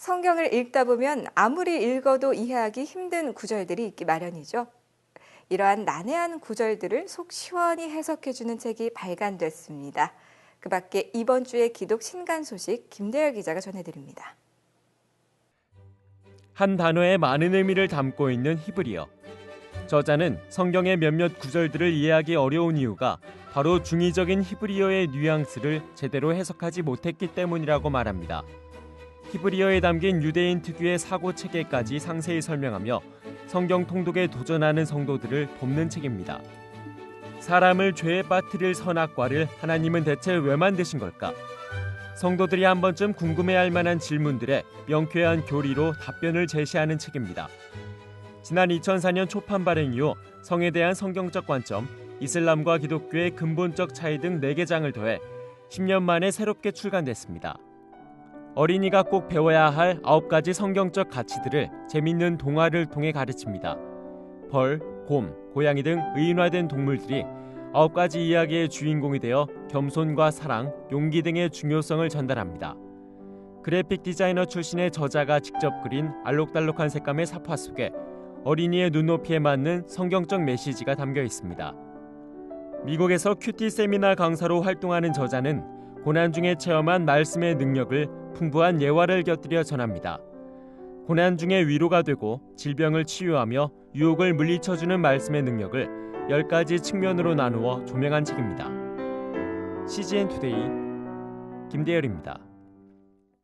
성경을 읽다 보면 아무리 읽어도 이해하기 힘든 구절들이 있기 마련이죠. 이러한 난해한 구절들을 속 시원히 해석해주는 책이 발간됐습니다. 그 밖에 이번 주의 기독 신간 소식 김대열 기자가 전해드립니다. 한 단어에 많은 의미를 담고 있는 히브리어. 저자는 성경의 몇몇 구절들을 이해하기 어려운 이유가 바로 중의적인 히브리어의 뉘앙스를 제대로 해석하지 못했기 때문이라고 말합니다. 히브리어에 담긴 유대인 특유의 사고 체계까지 상세히 설명하며 성경 통독에 도전하는 성도들을 돕는 책입니다. 사람을 죄에 빠뜨릴 선악과를 하나님은 대체 왜 만드신 걸까? 성도들이 한 번쯤 궁금해할 만한 질문들에 명쾌한 교리로 답변을 제시하는 책입니다. 지난 2004년 초판 발행 이후 성에 대한 성경적 관점, 이슬람과 기독교의 근본적 차이 등 4개 장을 더해 10년 만에 새롭게 출간됐습니다. 어린이가 꼭 배워야 할 9가지 성경적 가치들을 재밌는 동화를 통해 가르칩니다. 벌, 곰, 고양이 등 의인화된 동물들이 아홉 가지 이야기의 주인공이 되어 겸손과 사랑, 용기 등의 중요성을 전달합니다. 그래픽 디자이너 출신의 저자가 직접 그린 알록달록한 색감의 사파 속에 어린이의 눈높이에 맞는 성경적 메시지가 담겨 있습니다. 미국에서 큐티 세미나 강사로 활동하는 저자는 고난 중에 체험한 말씀의 능력을 풍부한 예화를 곁들여 전합니다. 고난 중에 위로가 되고 질병을 치유하며 유혹을 물리쳐주는 말씀의 능력을 10가지 측면으로 나누어 조명한 책입니다. CGN 투데이 김대열입니다.